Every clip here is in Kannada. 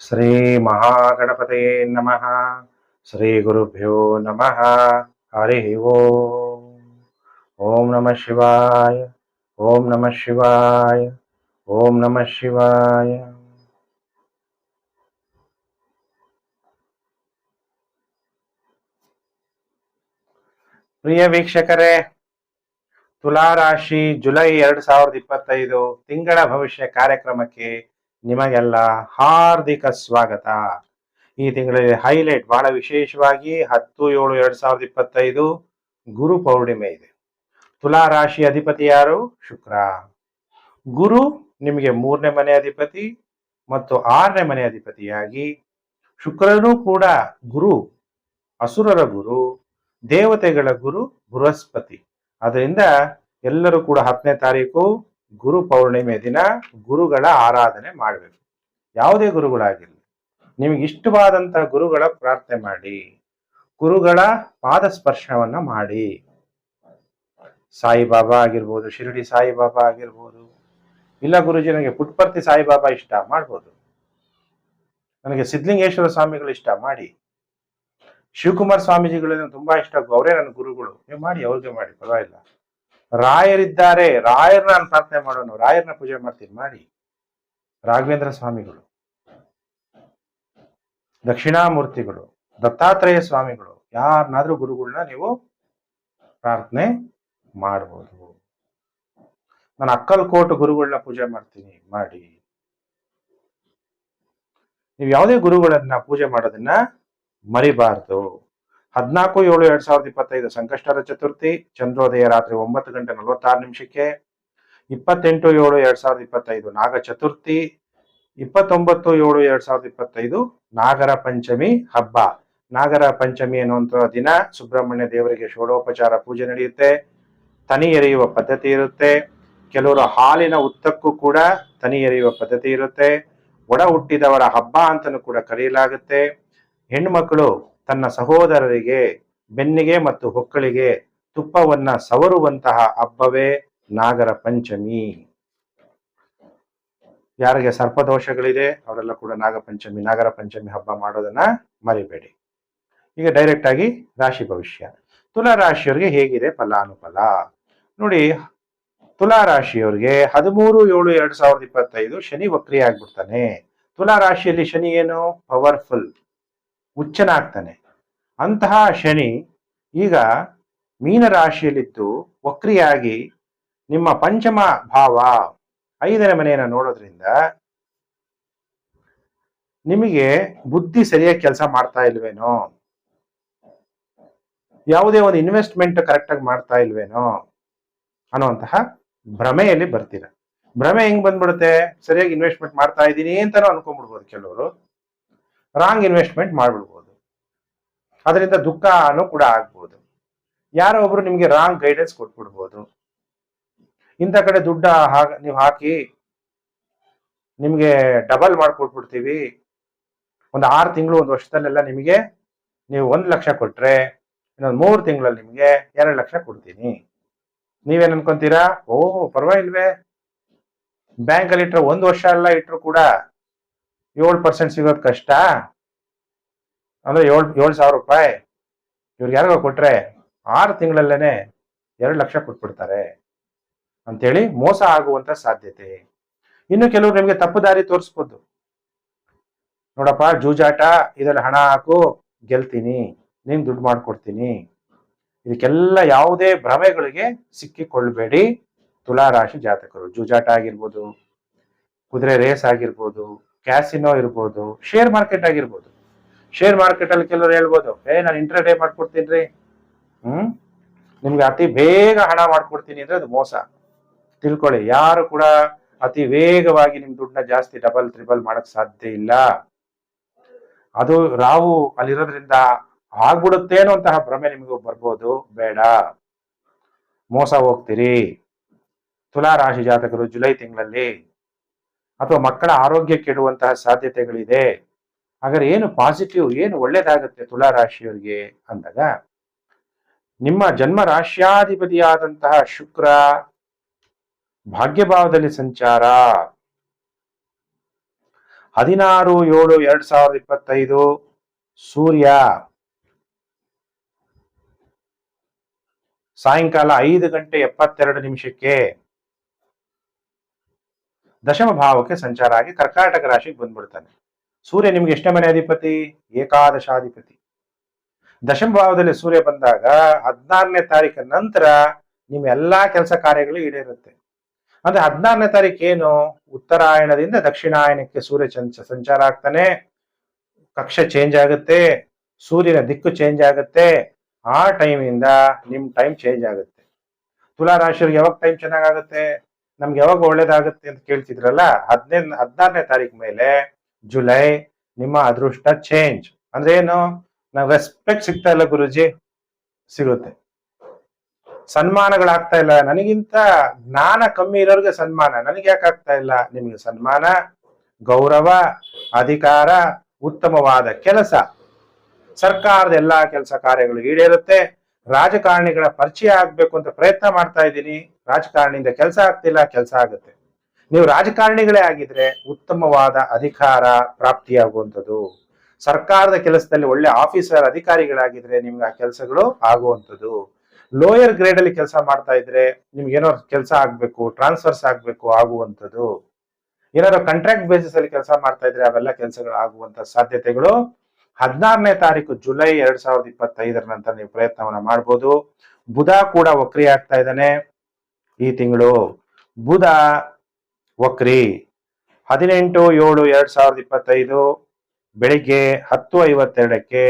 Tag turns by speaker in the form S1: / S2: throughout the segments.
S1: ಶ್ರೀ ಮಹಾಗಣಪತಯೇ ನಮಃ ಶ್ರೀ ಗುರುಭ್ಯೋ ನಮಃ ಹರಿ ಓಂ ಓಂ ನಮಃ ಶಿವಾಯ ಓಂ ನಮಃ ಶಿವಾಯ ಓಂ ನಮಃ ಶಿವಾಯ ಪ್ರಿಯ ವೀಕ್ಷಕರೇ ತುಲಾ ರಾಶಿ ಜುಲೈ ಎರಡ್ ಸಾವಿರದ ಇಪ್ಪತ್ತೈದು, ತಿಂಗಳ ಭವಿಷ್ಯ ಕಾರ್ಯಕ್ರಮಕ್ಕೆ ನಿಮಗೆಲ್ಲ ಹಾರ್ದಿಕ ಸ್ವಾಗತ. ಈ ತಿಂಗಳಲ್ಲಿ ಹೈಲೈಟ್ ಬಹಳ ವಿಶೇಷವಾಗಿ ಹತ್ತು ಏಳು ಎರಡ್ ಸಾವಿರದ ಇಪ್ಪತ್ತೈದು ಗುರು ಪೌರ್ಣಿಮೆ ಇದೆ. ತುಲಾ ರಾಶಿ ಅಧಿಪತಿ ಯಾರು? ಶುಕ್ರ. ಗುರು ನಿಮಗೆ ಮೂರನೇ ಮನೆ ಅಧಿಪತಿ ಮತ್ತು ಆರನೇ ಮನೆ ಅಧಿಪತಿಯಾಗಿ ಶುಕ್ರನೂ ಕೂಡ ಗುರು, ಅಸುರರ ಗುರು, ದೇವತೆಗಳ ಗುರು ಬೃಹಸ್ಪತಿ. ಅದರಿಂದ ಎಲ್ಲರೂ ಕೂಡ ಹತ್ತನೇ ತಾರೀಕು ಗುರು ಪೌರ್ಣಿಮೆ ದಿನ ಗುರುಗಳ ಆರಾಧನೆ ಮಾಡಬೇಕು. ಯಾವುದೇ ಗುರುಗಳಾಗಿರಲಿ. ನಿಮಗೆ ಇಷ್ಟವಾದಂತಹ ಗುರುಗಳ ಪ್ರಾರ್ಥನೆ ಮಾಡಿ. ಗುರುಗಳ ಪಾದ ಸ್ಪರ್ಶವನ್ನ ಮಾಡಿ. ಸಾಯಿಬಾಬಾ ಆಗಿರ್ಬೋದು, ಶಿರಡಿ ಸಾಯಿಬಾಬಾ ಆಗಿರ್ಬೋದು, ಇಲ್ಲ ಗುರುಜಿ ನನಗೆ ಪುಟ್ಪರ್ತಿ ಸಾಯಿಬಾಬಾ ಇಷ್ಟ ಮಾಡ್ಬೋದು. ನನಗೆ ಸಿದ್ಧಲಿಂಗೇಶ್ವರ ಸ್ವಾಮಿಗಳು ಇಷ್ಟ ಮಾಡಿ. ಶಿವಕುಮಾರ್ ಸ್ವಾಮೀಜಿಗಳನ್ನ ತುಂಬಾ ಇಷ್ಟ, ಅವರೇ ನನ್ನ ಗುರುಗಳು. ನೀವು ಮಾಡಿ, ಅವ್ರಿಗೆ ಮಾಡಿ, ಪರವಾಗಿಲ್ಲ. ರಾಯರಿದ್ದಾರೆ. ರಾಯರ್ನ ನಾನು ಪ್ರಾರ್ಥನೆ ಮಾಡೋಣ ರಾಯರ್ನ ಪೂಜೆ ಮಾಡ್ತೀನಿ. ಮಾಡಿ. ರಾಘವೇಂದ್ರ ಸ್ವಾಮಿಗಳು. ದಕ್ಷಿಣಾಮೂರ್ತಿಗಳು. ದತ್ತಾತ್ರೇಯ ಸ್ವಾಮಿಗಳು. ಯಾರನ್ನಾದ್ರೂ ಗುರುಗಳನ್ನ ನೀವು ಪ್ರಾರ್ಥನೆ ಮಾಡಬಹುದು ನಾನು ಅಕ್ಕಲ್ಕೋಟ್ ಗುರುಗಳನ್ನ ಪೂಜೆ ಮಾಡ್ತೀನಿ. ಮಾಡಿ. ನೀವು ಯಾವುದೇ ಗುರುಗಳನ್ನ ಪೂಜೆ ಮಾಡೋದನ್ನ ಮರಿಬಾರದು. ಹದಿನಾಲ್ಕು, ಏಳು, ಎರಡ್ ಸಾವಿರದ ಇಪ್ಪತ್ತೈದು ಸಂಕಷ್ಟರ ಚತುರ್ಥಿ, ಚಂದ್ರೋದಯ ರಾತ್ರಿ ಒಂಬತ್ತು ಗಂಟೆ ನಲವತ್ತಾರು ನಿಮಿಷಕ್ಕೆ, ಇಪ್ಪತ್ತೆಂಟು, ಏಳು, ಎರಡ್ ಸಾವಿರದ ಇಪ್ಪತ್ತೈದು ನಾಗ ಚತುರ್ಥಿ, ಇಪ್ಪತ್ತೊಂಬತ್ತು, ಏಳು, ಎರಡ್ ಸಾವಿರದ ಇಪ್ಪತ್ತೈದು ನಾಗರ ಪಂಚಮಿ ಹಬ್ಬ. ನಾಗರ ಪಂಚಮಿ ಅನ್ನುವಂಥ ದಿನ ಸುಬ್ರಹ್ಮಣ್ಯ ದೇವರಿಗೆ ಷೋಡೋಪಚಾರ ಪೂಜೆ ನಡೆಯುತ್ತೆ. ತನಿ ಎರೆಯುವ ಪದ್ಧತಿ ಇರುತ್ತೆ. ಕೆಲವರು ಹಾಲಿನ ಉತ್ತಕ್ಕೂ ಕೂಡ ತನಿ ಎರೆಯುವ ಪದ್ಧತಿ ಇರುತ್ತೆ. ಒಡ ಹುಟ್ಟಿದವರ ಹಬ್ಬ ಅಂತಲೂ ಕೂಡ ಕರೆಯಲಾಗುತ್ತೆ. ಹೆಣ್ಮಕ್ಳು ತನ್ನ ಸಹೋದರರಿಗೆ ಬೆನ್ನಿಗೆ ಮತ್ತು ಹೊಕ್ಕಳಿಗೆ ತುಪ್ಪವನ್ನ ಸವರುವಂತಹ ಹಬ್ಬವೇ ನಾಗರ ಪಂಚಮಿ ಯಾರಿಗೆ ಸರ್ಪದೋಷಗಳಿದೆ, ಅವರೆಲ್ಲ ಕೂಡ ನಾಗಪಂಚಮಿ ನಾಗರ ಪಂಚಮಿ ಹಬ್ಬ ಮಾಡೋದನ್ನ ಮರಿಬೇಡಿ. ಈಗ ಡೈರೆಕ್ಟ್ ಆಗಿ ರಾಶಿ ಭವಿಷ್ಯ. ತುಲಾ ರಾಶಿಯವರಿಗೆ ಹೇಗಿದೆ ಫಲಾನುಫಲ? ನೋಡಿ, ತುಲಾ ರಾಶಿಯವರಿಗೆ ಹದಿಮೂರು, ಏಳು, ಎರಡ್ ಸಾವಿರದ ಇಪ್ಪತ್ತೈದು ಶನಿ ವಕ್ರಿ ಆಗ್ಬಿಡ್ತಾನೆ ತುಲಾ ರಾಶಿಯಲ್ಲಿ ಶನಿ ಏನು? ಪವರ್ಫುಲ್ ಉಚ್ಚನಾಗ್ತಾನೆ ಅಂತಹ ಶನಿ ಈಗ ಮೀನ ರಾಶಿಯಲ್ಲಿದ್ದು ವಕ್ರಿಯಾಗಿ ನಿಮ್ಮ ಪಂಚಮ ಭಾವ ಐದನೇ ಮನೆಯನ್ನು ನೋಡೋದ್ರಿಂದ ನಿಮಗೆ ಬುದ್ಧಿ ಸರಿಯಾಗಿ ಕೆಲಸ ಮಾಡ್ತಾ ಇಲ್ವೇನೋ? ಯಾವುದೇ ಒಂದು ಇನ್ವೆಸ್ಟ್ಮೆಂಟ್ ಕರೆಕ್ಟಾಗಿ ಮಾಡ್ತಾ ಇಲ್ವೇನೋ? ಅನ್ನುವಂತಹ ಭ್ರಮೆಯಲ್ಲಿ ಬರ್ತೀರ. ಭ್ರಮೆ ಹೆಂಗ್ ಬಂದ್ಬಿಡುತ್ತೆ? ಸರಿಯಾಗಿ ಇನ್ವೆಸ್ಟ್ಮೆಂಟ್ ಮಾಡ್ತಾ ಇದ್ದೀನಿ ಅಂತಾನು ಅನ್ಕೊಂಡ್ಬಿಡ್ಬೋದು ಕೆಲವರು. ರಾಂಗ್ ಇನ್ವೆಸ್ಟ್ಮೆಂಟ್ ಮಾಡ್ಬಿಡ್ಬೋದು. ಅದರಿಂದ ದುಃಖನೂ ಕೂಡ ಆಗ್ಬೋದು. ಯಾರೋ ಒಬ್ರು ನಿಮ್ಗೆ ರಾಂಗ್ ಗೈಡೆನ್ಸ್ ಕೊಟ್ಬಿಡ್ಬೋದು. ಇಂಥ ಕಡೆ ದುಡ್ಡ ನೀವು ಹಾಕಿ ನಿಮ್ಗೆ ಡಬಲ್ ಮಾಡ್ಕೊಟ್ಬಿಡ್ತೀವಿ. ಒಂದು ಆರು ತಿಂಗಳು ಒಂದು ವರ್ಷದಲ್ಲೆಲ್ಲ ನಿಮಗೆ ನೀವು ಒಂದು ಲಕ್ಷ ಕೊಟ್ರೆ, ಇನ್ನೊಂದು ಮೂರು ತಿಂಗಳಲ್ಲಿ ನಿಮಗೆ ಎರಡು ಲಕ್ಷ ಕೊಡ್ತೀನಿ. ನೀವೇನು ಅನ್ಕೊಂತೀರಾ? ಓಹೋ ಪರವಾಗಿಲ್ವೇ. ಬ್ಯಾಂಕಲ್ಲಿ ಇಟ್ಟರೆ ಒಂದು ವರ್ಷ ಎಲ್ಲ ಇಟ್ಟರು ಕೂಡ ಏಳು ಪರ್ಸೆಂಟ್ ಸಿಗೋದು ಕಷ್ಟ. ಅಂದ್ರೆ ಏಳು ಏಳು ಸಾವಿರ ರೂಪಾಯಿ ಇವ್ರಿಗೆ ಯಾರಿಗೋ ಕೊಟ್ರೆ ಆರು ತಿಂಗಳಲ್ಲೇನೆ ಎರಡು ಲಕ್ಷ ಕೊಟ್ಬಿಡ್ತಾರೆ ಅಂತೇಳಿ ಮೋಸ ಆಗುವಂತ ಸಾಧ್ಯತೆ. ಇನ್ನು ಕೆಲವರು ನಿಮಗೆ ತಪ್ಪು ದಾರಿ ತೋರಿಸ್ಬೋದು. ನೋಡಪ್ಪ, ಜೂಜಾಟ, ಇದರಲ್ಲಿ ಹಣ ಹಾಕು, ಗೆಲ್ತೀನಿ, ನೀನ್ ದುಡ್ಡು ಮಾಡ್ಕೊಡ್ತೀನಿ. ಇದಕ್ಕೆಲ್ಲ ಯಾವುದೇ ಭ್ರಮೆಗಳಿಗೆ ಸಿಕ್ಕಿಕೊಳ್ಬೇಡಿ. ತುಲಾ ರಾಶಿ ಜಾತಕರು, ಜೂಜಾಟ ಆಗಿರ್ಬೋದು, ಕುದುರೆ ರೇಸ್ ಆಗಿರ್ಬೋದು, ಕ್ಯಾಸಿನೋ ಇರ್ಬೋದು, ಶೇರ್ ಮಾರ್ಕೆಟ್ ಆಗಿರ್ಬೋದು. ಶೇರ್ ಮಾರ್ಕೆಟ್ ಅಲ್ಲಿ ಕೆಲವರು ಹೇಳ್ಬೋದು, ಏ, ನಾನು ಇಂಟ್ರಡೇ ಮಾಡ್ಕೊಡ್ತೀನಿ ರೀ. ಹ್ಮ್? ನಿಮ್ಗೆ ಅತಿ ಬೇಗ ಹಣ ಮಾಡ್ಕೊಡ್ತೀನಿ ಅಂದ್ರೆ ಅದು ಮೋಸ. ತಿಳ್ಕೊಳ್ಳಿ, ಯಾರು ಕೂಡ ಅತಿ ವೇಗವಾಗಿ ನಿಮ್ ದುಡ್ಡನ್ನ ಜಾಸ್ತಿ ಡಬಲ್ ತ್ರಿಬಲ್ ಮಾಡಕ್ ಸಾಧ್ಯ ಇಲ್ಲ. ಅದು ರಾವು ಅಲ್ಲಿರೋದ್ರಿಂದ ಆಗ್ಬಿಡುತ್ತೇನೋ ಅಂತಹ ಭ್ರಮೆ ನಿಮಗೆ ಬರ್ಬೋದು, ಬೇಡ. ಮೋಸ ಹೋಗ್ತೀರಿ. ತುಲಾ ರಾಶಿ ಜಾತಕರು ಜುಲೈ ತಿಂಗಳಲ್ಲಿ ಅಥವಾ ಮಕ್ಕಳ ಆರೋಗ್ಯ ಕೆಡುವಂತಹ ಸಾಧ್ಯತೆಗಳಿದೆ. ಹಾಗಾದ್ರೆ ಏನು ಪಾಸಿಟಿವ್ ಏನು ಒಳ್ಳೇದಾಗುತ್ತೆ ತುಲಾ ರಾಶಿಯವರಿಗೆ ಅಂದಾಗ, ನಿಮ್ಮ ಜನ್ಮ ರಾಶ್ಯಾಧಿಪತಿಯಾದಂತಹ ಶುಕ್ರ ಭಾಗ್ಯಭಾವದಲ್ಲಿ ಸಂಚಾರ. ಹದಿನಾರು, ಏಳು, ಎರಡ್ ಸಾವಿರದ ಇಪ್ಪತ್ತೈದು, ಸೂರ್ಯ. ಸಾಯಂಕಾಲ ಐದು ಗಂಟೆ ಎಪ್ಪತ್ತೆರಡು ನಿಮಿಷಕ್ಕೆ ದಶಮ ಭಾವಕ್ಕೆ ಸಂಚಾರ ಆಗಿ ಕರ್ಕಾಟಕ ರಾಶಿಗೆ ಬಂದ್ಬಿಡ್ತಾನೆ. ಸೂರ್ಯ ನಿಮ್ಗೆ ಎಷ್ಟೇ ಮನೆ ಅಧಿಪತಿ? ಏಕಾದಶಾಧಿಪತಿ. ದಶಮ ಭಾವದಲ್ಲಿ ಸೂರ್ಯ ಬಂದಾಗ ಹದಿನಾರನೇ ತಾರೀಕಿನ ನಂತರ ನಿಮ್ಮ ಎಲ್ಲಾ ಕೆಲಸ ಕಾರ್ಯಗಳು ಈಡೇರುತ್ತೆ. ಅಂದ್ರೆ ಹದಿನಾರನೇ ತಾರೀಕು ಏನು? ಉತ್ತರಾಯಣದಿಂದ ದಕ್ಷಿಣಾಯನಕ್ಕೆ ಸೂರ್ಯ ಸಂಚಾರ ಆಗ್ತಾನೆ. ಕಕ್ಷೆ ಚೇಂಜ್ ಆಗುತ್ತೆ. ಸೂರ್ಯನ ದಿಕ್ಕು ಚೇಂಜ್ ಆಗುತ್ತೆ. ಆ ಟೈಮಿಂದ ನಿಮ್ ಟೈಮ್ ಚೇಂಜ್ ಆಗುತ್ತೆ. ತುಲಾ ರಾಶಿಯವ್ರಿಗೆ ಯಾವಾಗ ಟೈಮ್ ಚೆನ್ನಾಗಾಗುತ್ತೆ? ನಮ್ಗೆ ಯಾವಾಗ ಒಳ್ಳೇದಾಗುತ್ತೆ ಅಂತ ಕೇಳ್ತಿದ್ರಲ್ಲ, ಹದಿನೈದು, ಹದಿನಾರನೇ ತಾರೀಕು ಮೇಲೆ ಜುಲೈ, ನಿಮ್ಮ ಅದೃಷ್ಟ ಚೇಂಜ್ ಅಂದ್ರೆ ಏನು? ನಾವು ರೆಸ್ಪೆಕ್ಟ್ ಸಿಗ್ತಾ ಇಲ್ಲ ಗುರುಜಿ. ಸಿಗುತ್ತೆ. ಸನ್ಮಾನಗಳಾಗ್ತಾ ಇಲ್ಲ. ನನಗಿಂತ ಜ್ಞಾನ ಕಮ್ಮಿ ಇರೋರಿಗೆ ಸನ್ಮಾನ. ನನಗೆ ಯಾಕೆ ಆಗ್ತಾ ಇಲ್ಲ? ನಿಮಗೆ ಸನ್ಮಾನ, ಗೌರವ, ಅಧಿಕಾರ, ಉತ್ತಮವಾದ ಕೆಲಸ. ಸರ್ಕಾರದ ಎಲ್ಲಾ ಕೆಲಸ ಕಾರ್ಯಗಳು ಈಡೇರುತ್ತೆ. ರಾಜಕಾರಣಿಗಳ ಪರಿಚಯ ಆಗ್ಬೇಕು ಅಂತ ಪ್ರಯತ್ನ ಮಾಡ್ತಾ ಇದ್ದೀನಿ. ರಾಜಕಾರಣಿಯಿಂದ ಕೆಲಸ ಆಗ್ತಿಲ್ಲ, ಕೆಲಸ ಆಗುತ್ತೆ. ನೀವು ರಾಜಕಾರಣಿಗಳೇ ಆಗಿದ್ರೆ ಉತ್ತಮವಾದ ಅಧಿಕಾರ ಪ್ರಾಪ್ತಿಯಾಗುವಂಥದ್ದು. ಸರ್ಕಾರದ ಕೆಲಸದಲ್ಲಿ ಒಳ್ಳೆ ಆಫೀಸರ್ ಅಧಿಕಾರಿಗಳಾಗಿದ್ರೆ ನಿಮ್ಗೆ ಆ ಕೆಲಸಗಳು ಆಗುವಂಥದ್ದು. ಲೋಯರ್ ಗ್ರೇಡ್ ಅಲ್ಲಿ ಕೆಲಸ ಮಾಡ್ತಾ ಇದ್ರೆ ನಿಮ್ಗೆ ಏನೋ ಕೆಲಸ ಆಗ್ಬೇಕು ಟ್ರಾನ್ಸ್ಫರ್ಸ್ ಆಗ್ಬೇಕು, ಆಗುವಂಥದ್ದು. ಏನಾದ್ರು ಕಾಂಟ್ರಾಕ್ಟ್ ಬೇಸಿಸ್ ಅಲ್ಲಿ ಕೆಲಸ ಮಾಡ್ತಾ ಇದ್ರೆ ಅವೆಲ್ಲ ಕೆಲಸಗಳು ಆಗುವಂತ ಸಾಧ್ಯತೆಗಳು. ಹದಿನಾರನೇ ತಾರೀಕು ಜುಲೈ ಎರಡ್ ಸಾವಿರದ ಇಪ್ಪತ್ತೈದರ ನಂತರ ನೀವು ಪ್ರಯತ್ನವನ್ನ ಮಾಡ್ಬೋದು. ಬುಧ ಕೂಡ ವಕ್ರಿ ಆಗ್ತಾ ಇದ್ದಾನೆ ಈ ತಿಂಗಳು. ಬುಧ ವಕ್ರಿ. ಹದಿನೆಂಟು ಏಳು ಎರಡ್ ಸಾವಿರದ ಇಪ್ಪತ್ತೈದು ಬೆಳಿಗ್ಗೆ ಹತ್ತು ಐವತ್ತೆರಡಕ್ಕೆ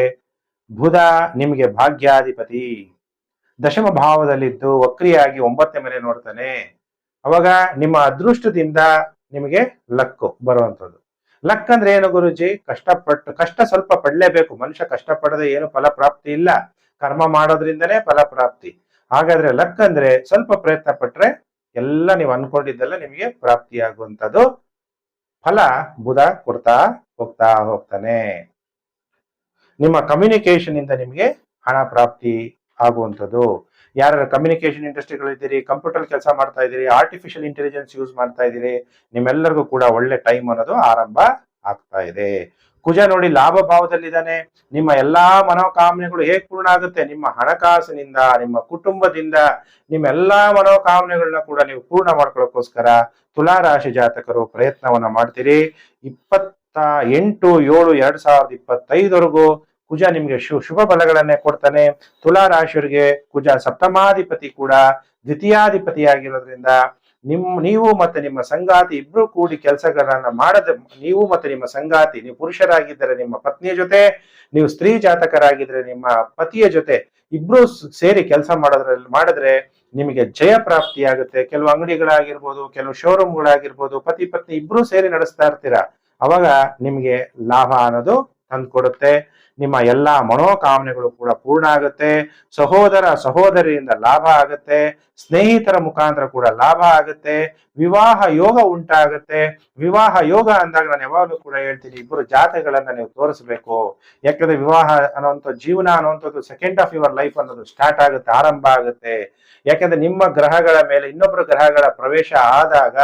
S1: ಬುಧ ನಿಮಗೆ ಭಾಗ್ಯಾಧಿಪತಿ. ದಶಮ ಭಾವದಲ್ಲಿದ್ದು ವಕ್ರಿಯಾಗಿ ಒಂಬತ್ತನೇ ಮೇಲೆ ನೋಡ್ತಾನೆ. ಅವಾಗ ನಿಮ್ಮ ಅದೃಷ್ಟದಿಂದ ನಿಮಗೆ ಲಕ್ಕು ಬರುವಂಥದ್ದು. ಲಕ್ ಅಂದ್ರೆ ಏನು ಗುರುಜಿ? ಕಷ್ಟಪಟ್ಟು, ಕಷ್ಟ ಸ್ವಲ್ಪ ಪಡಲೇಬೇಕು. ಮನುಷ್ಯ ಕಷ್ಟಪಡದೆ ಏನು ಫಲ ಪ್ರಾಪ್ತಿ ಇಲ್ಲ. ಕರ್ಮ ಮಾಡೋದ್ರಿಂದನೇ ಫಲ ಪ್ರಾಪ್ತಿ ಹಾಗಾದ್ರೆ ಲಕ್ ಅಂದ್ರೆ ಸ್ವಲ್ಪ ಪ್ರಯತ್ನ ಪಟ್ರೆ ಎಲ್ಲ ನೀವು ಅನ್ಕೊಂಡಿದ್ದೆಲ್ಲ ನಿಮಗೆ ಪ್ರಾಪ್ತಿಯಾಗುವಂಥದ್ದು. ಫಲ ಬುಧ ಕೊಡ್ತಾ ಹೋಗ್ತಾ ಹೋಗ್ತಾನೆ. ನಿಮ್ಮ ಕಮ್ಯುನಿಕೇಶನ್ ಇಂದ ನಿಮಗೆ ಹಣ ಪ್ರಾಪ್ತಿ ಆಗುವಂಥದ್ದು. ಯಾರು ಕಮ್ಯುನಿಕೇಶನ್ ಇಂಡಸ್ಟ್ರಿಗಳಿದ್ದೀರಿ ಕಂಪ್ಯೂಟರ್ ಕೆಲಸ ಮಾಡ್ತಾ ಇದ್ದೀರಿ ಆರ್ಟಿಫಿಷಿಯಲ್ ಇಂಟೆಲಿಜೆನ್ಸ್ ಯೂಸ್ ಮಾಡ್ತಾ ಇದ್ದೀರಿ, ನಿಮ್ಮೆಲ್ಲರಿಗೂ ಕೂಡ ಒಳ್ಳೆ ಟೈಮ್ ಅನ್ನೋದು ಆರಂಭ ಆಗ್ತಾ ಇದೆ. ಕುಜ ನೋಡಿ ಲಾಭ ಭಾವದಲ್ಲಿದ್ದಾನೆ. ನಿಮ್ಮ ಎಲ್ಲಾ ಮನೋಕಾಮನೆಗಳು ಹೇಗೆ ಪೂರ್ಣ ಆಗುತ್ತೆ? ನಿಮ್ಮ ಹಣಕಾಸಿನಿಂದ, ನಿಮ್ಮ ಕುಟುಂಬದಿಂದ, ನಿಮ್ಮ ಎಲ್ಲಾ ಮನೋಕಾಮನೆಗಳನ್ನ ಕೂಡ ನೀವು ಪೂರ್ಣ ಮಾಡ್ಕೊಳ್ಳೋಕ್ಕೋಸ್ಕರ ತುಲಾ ರಾಶಿ ಜಾತಕರು ಪ್ರಯತ್ನವನ್ನ ಮಾಡ್ತೀರಿ. ಇಪ್ಪತ್ತ ಎಂಟು, ಏಳು, ಎರಡ್ ಸಾವಿರದ ಇಪ್ಪತ್ತೈದವರೆಗೂ ಕುಜ ನಿಮ್ಗೆ ಶು, ಶುಭ ಬಲಗಳನ್ನೇ ಕೊಡ್ತಾನೆ. ತುಲಾ ರಾಶಿಯವರಿಗೆ ಕುಜ ಸಪ್ತಮಾಧಿಪತಿ ಕೂಡ ದ್ವಿತೀಯಾಧಿಪತಿಯಾಗಿರೋದ್ರಿಂದ ನಿಮ್ ನೀವು ಮತ್ತೆ ನಿಮ್ಮ ಸಂಗಾತಿ ಇಬ್ರು ಕೂಡಿ ಕೆಲಸಗಳನ್ನ ಮಾಡದ, ನೀವು ಮತ್ತೆ ನಿಮ್ಮ ಸಂಗಾತಿ, ನೀವು ಪುರುಷರಾಗಿದ್ದರೆ ನಿಮ್ಮ ಪತ್ನಿಯ ಜೊತೆ, ನೀವು ಸ್ತ್ರೀ ಜಾತಕರಾಗಿದ್ರೆ ನಿಮ್ಮ ಪತಿಯ ಜೊತೆ ಇಬ್ರು ಸೇರಿ ಕೆಲಸ ಮಾಡೋದ್ರಲ್ಲಿ, ಮಾಡಿದ್ರೆ ನಿಮಗೆ ಜಯ ಪ್ರಾಪ್ತಿಯಾಗುತ್ತೆ ಕೆಲವು ಅಂಗಡಿಗಳಾಗಿರ್ಬೋದು, ಕೆಲವು ಶೋರೂಮ್ಗಳಾಗಿರ್ಬೋದು ಪತಿ, ಪತ್ನಿ ಇಬ್ರು ಸೇರಿ ನಡೆಸ್ತಾ ಇರ್ತೀರಾ? ಅವಾಗ ನಿಮಗೆ ಲಾಭ ಅನ್ನೋದು ತಂದ್ಕೊಡುತ್ತೆ. ನಿಮ್ಮ ಎಲ್ಲಾ ಮನೋಕಾಮನೆಗಳು ಕೂಡ ಪೂರ್ಣ ಆಗುತ್ತೆ. ಸಹೋದರ ಸಹೋದರಿಯಿಂದ ಲಾಭ ಆಗುತ್ತೆ. ಸ್ನೇಹಿತರ ಮುಖಾಂತರ ಕೂಡ ಲಾಭ ಆಗುತ್ತೆ. ವಿವಾಹ ಯೋಗ ಉಂಟಾಗುತ್ತೆ. ವಿವಾಹ ಯೋಗ ಅಂದಾಗ ನಾನು ಯಾವಾಗಲೂ ಕೂಡ ಹೇಳ್ತೀನಿ, ಇಬ್ಬರು ಜಾತಗಳನ್ನ ನೀವು ತೋರಿಸ್ಬೇಕು. ಯಾಕಂದ್ರೆ ವಿವಾಹ ಅನ್ನೋಂಥ ಜೀವನ ಅನ್ನುವಂಥದ್ದು ಸೆಕೆಂಡ್ ಆಫ್ ಯುವರ್ ಲೈಫ್ ಅನ್ನೋದು ಸ್ಟಾರ್ಟ್ ಆಗುತ್ತೆ, ಆರಂಭ ಆಗುತ್ತೆ. ಯಾಕಂದ್ರೆ ನಿಮ್ಮ ಗ್ರಹಗಳ ಮೇಲೆ ಇನ್ನೊಬ್ಬರ ಗ್ರಹಗಳ ಪ್ರವೇಶ ಆದಾಗ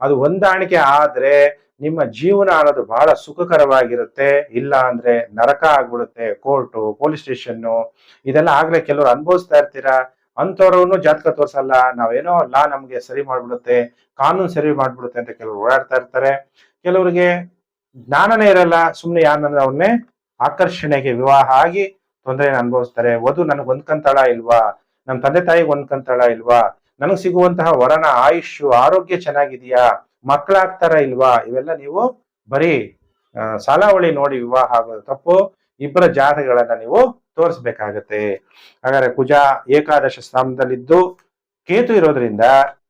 S1: ಅದು ಹೊಂದಾಣಿಕೆ ಆದ್ರೆ ನಿಮ್ಮ ಜೀವನ ಅನ್ನೋದು ಬಹಳ ಸುಖಕರವಾಗಿರುತ್ತೆ. ಇಲ್ಲ ಅಂದ್ರೆ ನರಕ ಆಗ್ಬಿಡುತ್ತೆ, ಕೋರ್ಟು, ಪೊಲೀಸ್ ಸ್ಟೇಷನ್ನು. ಇದೆಲ್ಲ ಆಗ್ಲೇ ಕೆಲವರು ಅನುಭವಿಸ್ತಾ ಇರ್ತೀರಾ? ಅಂಥವ್ರನ್ನು ಜಾತಕ ತೋರಿಸಲ್ಲ. ನಾವೇನೋ ಲಾ ನಮ್ಗೆ ಸರಿ ಮಾಡ್ಬಿಡುತ್ತೆ, ಕಾನೂನು ಸರಿ ಮಾಡ್ಬಿಡುತ್ತೆ ಅಂತ ಕೆಲವರು ಓಡಾಡ್ತಾ ಇರ್ತಾರೆ. ಕೆಲವರಿಗೆ ಜ್ಞಾನನೇ ಇರಲ್ಲ. ಸುಮ್ಮನೆ ಯಾರನ್ನ ಅವ್ರನ್ನೇ ಆಕರ್ಷಣೆಗೆ ವಿವಾಹ ಆಗಿ ತೊಂದರೆಯನ್ನು ಅನುಭವಿಸ್ತಾರೆ. ವಧು ನನಗೆ ಹೊಂದ್ಕಂತಾಳ ಇಲ್ವಾ? ನಮ್ಮ ತಂದೆ ತಾಯಿಗೆ ಹೊಂದ್ಕಂತಾಳ ಇಲ್ವಾ? ನನಗೆ ಸಿಗುವಂತಹ ವರನ, ಆಯುಷ್ಯು, ಆರೋಗ್ಯ ಚೆನ್ನಾಗಿದೆಯಾ? ಮಕ್ಕಳಾಗ್ತಾರ ಇಲ್ವಾ? ಇವೆಲ್ಲ ನೀವು ಬರೀ ಸಾಲಾವಳಿ ನೋಡಿ ವಿವಾಹ ಆಗೋದು ತಪ್ಪು. ಇಬ್ಬರ ಜಾತಗಳನ್ನ ನೀವು ತೋರಿಸ್ಬೇಕಾಗತ್ತೆ. ಹಾಗಾದ್ರೆ ಕುಜ ಏಕಾದಶ ಸ್ಥಾನದಲ್ಲಿದ್ದು ಕೇತು ಇರೋದ್ರಿಂದ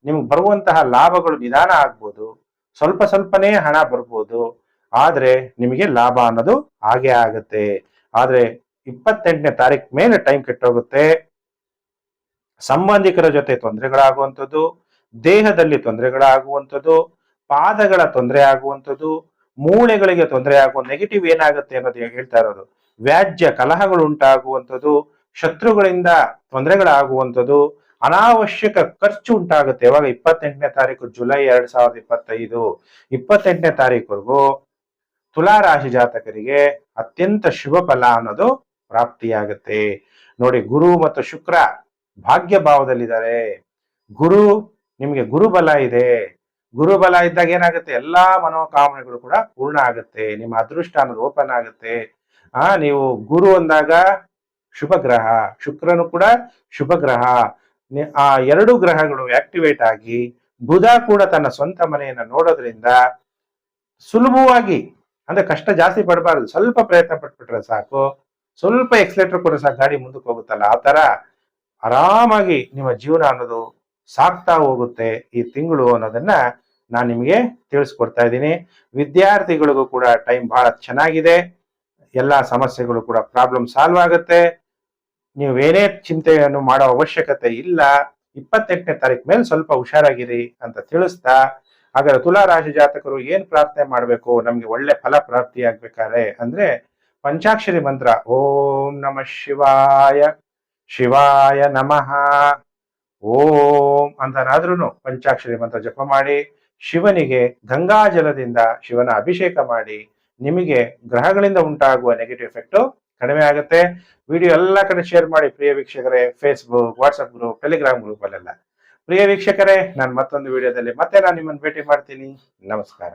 S1: ನಿಮ್ಗೆ ಬರುವಂತಹ ಲಾಭಗಳು ನಿಧಾನ ಆಗ್ಬೋದು. ಸ್ವಲ್ಪ ಸ್ವಲ್ಪನೇ ಹಣ ಬರ್ಬೋದು. ಆದ್ರೆ ನಿಮಗೆ ಲಾಭ ಅನ್ನೋದು ಹಾಗೆ ಆಗತ್ತೆ. ಆದ್ರೆ ಇಪ್ಪತ್ತೆಂಟನೇ ತಾರೀಕು ಮೇಲೆ ಟೈಮ್ ಕೆಟ್ಟೋಗುತ್ತೆ. ಸಂಬಂಧಿಕರ ಜೊತೆ ತೊಂದರೆಗಳಾಗುವಂಥದ್ದು, ದೇಹದಲ್ಲಿ ತೊಂದರೆಗಳಾಗುವಂಥದ್ದು ಪಾದಗಳ ತೊಂದರೆ ಆಗುವಂಥದ್ದು, ಮೂಳೆಗಳಿಗೆ ತೊಂದರೆ ಆಗುವ ನೆಗೆಟಿವ್ ಏನಾಗುತ್ತೆ ಅನ್ನೋದು ಹೇಳ್ತಾ ಇರೋದು. ವ್ಯಾಜ್ಯ ಕಲಹಗಳು ಉಂಟಾಗುವಂಥದ್ದು, ಶತ್ರುಗಳಿಂದ ತೊಂದರೆಗಳಾಗುವಂಥದ್ದು, ಅನಾವಶ್ಯಕ ಖರ್ಚು ಉಂಟಾಗುತ್ತೆ. ಇವಾಗ ಇಪ್ಪತ್ತೆಂಟನೇ ತಾರೀಕು, ಜುಲೈ ಎರಡ್ ಸಾವಿರದ ಇಪ್ಪತ್ತೈದು. ಇಪ್ಪತ್ತೆಂಟನೇ ತಾರೀಕುವರೆಗೂ ತುಲಾ ರಾಶಿ ಜಾತಕರಿಗೆ ಅತ್ಯಂತ ಶುಭ ಫಲ ಅನ್ನೋದು ಪ್ರಾಪ್ತಿಯಾಗುತ್ತೆ. ನೋಡಿ, ಗುರು ಮತ್ತು ಶುಕ್ರ ಭಾಗ್ಯ ಭಾವದಲ್ಲಿದ್ದಾರೆ ಗುರು, ನಿಮಗೆ ಗುರುಬಲ ಇದೆ. ಗುರುಬಲ ಇದ್ದಾಗ ಏನಾಗುತ್ತೆ? ಎಲ್ಲಾ ಮನೋಕಾಮನೆಗಳು ಕೂಡ ಪೂರ್ಣ ಆಗುತ್ತೆ. ನಿಮ್ಮ ಅದೃಷ್ಟ ಅನ್ನೋದು ಓಪನ್ ಆಗುತ್ತೆ. ಆ, ನೀವು ಗುರು ಅಂದಾಗ ಶುಭ ಗ್ರಹ ಶುಕ್ರನು ಕೂಡ ಶುಭ ಗ್ರಹ ಆ ಎರಡು ಗ್ರಹಗಳು ಆಕ್ಟಿವೇಟ್ ಆಗಿ ಬುಧ ಕೂಡ ತನ್ನ ಸ್ವಂತ ಮನೆಯನ್ನ ನೋಡೋದ್ರಿಂದ ಸುಲಭವಾಗಿ, ಅಂದ್ರೆ ಕಷ್ಟ ಜಾಸ್ತಿ ಪಡಬಾರದು, ಸ್ವಲ್ಪ ಪ್ರಯತ್ನ ಪಟ್ಬಿಟ್ರೆ ಸಾಕು. ಸ್ವಲ್ಪ ಎಕ್ಸಲೇಟರ್ ಕೂಡ ಸಾಕು ಗಾಡಿ ಮುಂದಕ್ಕೆ ಹೋಗುತ್ತಲ್ಲ, ಆ ತರ ಆರಾಮಾಗಿ ನಿಮ್ಮ ಜೀವನ ಅನ್ನೋದು ಸಾಕ್ತಾ ಹೋಗುತ್ತೆ ಈ ತಿಂಗಳು ಅನ್ನೋದನ್ನ ನಾನು ನಿಮಗೆ ತಿಳಿಸ್ಕೊಡ್ತಾ ಇದ್ದೀನಿ. ವಿದ್ಯಾರ್ಥಿಗಳಿಗೂ ಕೂಡ ಟೈಮ್ ಬಹಳ ಚೆನ್ನಾಗಿದೆ. ಎಲ್ಲ ಸಮಸ್ಯೆಗಳು ಕೂಡ ಪ್ರಾಬ್ಲಮ್ ಸಾಲ್ವ್ ಆಗುತ್ತೆ. ನೀವೇನೇ ಚಿಂತೆಯನ್ನು ಮಾಡೋ ಅವಶ್ಯಕತೆ ಇಲ್ಲ. ಇಪ್ಪತ್ತೆಂಟನೇ ತಾರೀಕು ಮೇಲೆ ಸ್ವಲ್ಪ ಹುಷಾರಾಗಿರಿ ಅಂತ ತಿಳಿಸ್ತಾ, ಹಾಗಾದ್ರೆ ತುಲಾ ರಾಶಿ ಜಾತಕರು ಏನ್ ಪ್ರಾರ್ಥನೆ ಮಾಡಬೇಕು? ನಮ್ಗೆ ಒಳ್ಳೆ ಫಲ ಪ್ರಾಪ್ತಿ ಆಗ್ಬೇಕಾದ್ರೆ ಅಂದ್ರೆ ಪಂಚಾಕ್ಷರಿ ಮಂತ್ರ, ಓಂ ನಮ ಶಿವಾಯ ಶಿವಾಯ ನಮಃ, ಓಂ ಅಂತನಾದ್ರೂ ಪಂಚಾಕ್ಷರಿ ಮಂತ್ರ ಜಪ ಮಾಡಿ. ಶಿವನಿಗೆ ಗಂಗಾಜಲದಿಂದ ಶಿವನ ಅಭಿಷೇಕ ಮಾಡಿ ನಿಮಗೆ ಗ್ರಹಗಳಿಂದ ಉಂಟಾಗುವ ನೆಗೆಟಿವ್ ಎಫೆಕ್ಟ್ ಕಡಿಮೆ ಆಗುತ್ತೆ. ವಿಡಿಯೋ ಎಲ್ಲ ಕಡೆ ಶೇರ್ ಮಾಡಿ ಪ್ರಿಯ ವೀಕ್ಷಕರೇ Facebook WhatsApp group Telegram group ಅಲ್ಲೆಲ್ಲ. ಪ್ರಿಯ ವೀಕ್ಷಕರೇ, ನಾನು ಮತ್ತೊಂದು ವಿಡಿಯೋದಲ್ಲಿ ಮತ್ತೆ ನಾನು ನಿಮ್ಮನ್ನು ಭೇಟಿ ಮಾಡ್ತೀನಿ. ನಮಸ್ಕಾರ.